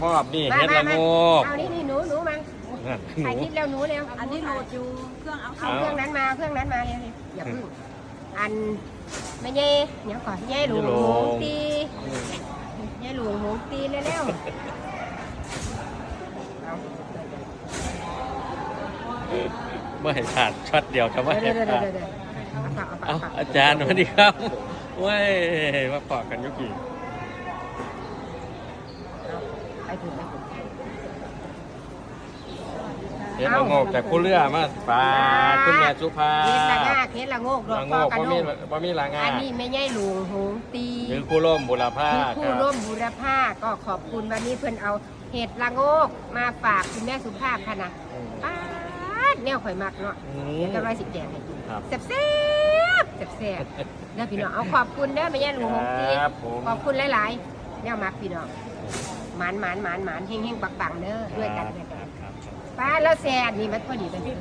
ชอบนี่มาเฮ็ดละมาโงกเอานี่นี่หนูหนูมานั่นหถ่ายนู คลิปแล้วหนูเร็วอันนี้โหลดอยู่เครื่องเอาเอาเครื่องนั้นมาเอาเครื่องนั้นมาเร็วๆอย่าพึ่งอันไม่เย่เดี๋ยวก่อนเย่หลูหมูตีเย่หลูหมูตีเร็วๆเอาเมื่อให้ขาดช็อตเดียวครับว่าเดี๋ให้ยวเดี๋ยวขาดเดี๋ยวเดี๋ยวเอาปากเอาปากเอาเอาปากอาจารย์สวัสดีครับเว้ยมาฝากกันยุกี่ไปถึงไปถึง เฮ็ดละโงกแต่ผู้เรือมาฝากคุณแม่สุภาเคสละงาเคสละโงกดอกละโงคอกกระบ่โดมีงบ่มีลางาอันนี้ไม่ใช่หลวงหงตีหรือคู่ร่มบุรพาคือคผู้รับร่วมบูรพาก็ขอบคุณวันนี้เพื่อนเอาเห็ดละโงกมาฝากคุณแม่สุภาพค่ะนะป้าดแนวข่อยมักเนาะอืมเดี๋ยวจะร้อยสิบแจกให้กินครับแซ่บแซ่บแซ่บแซ่บแล้วพี่น้องเอาขอบคุณเด้อไม่ใช่หลวงหงตีครับผมขอบคุณหลายๆแนวมักพี่น้อง หมานหมานหมานหมานเฮงเฮงปักปังเด้อด้วยกันด้วยกันครับป้าแล้วแซ่บนี่มันพอดีกัน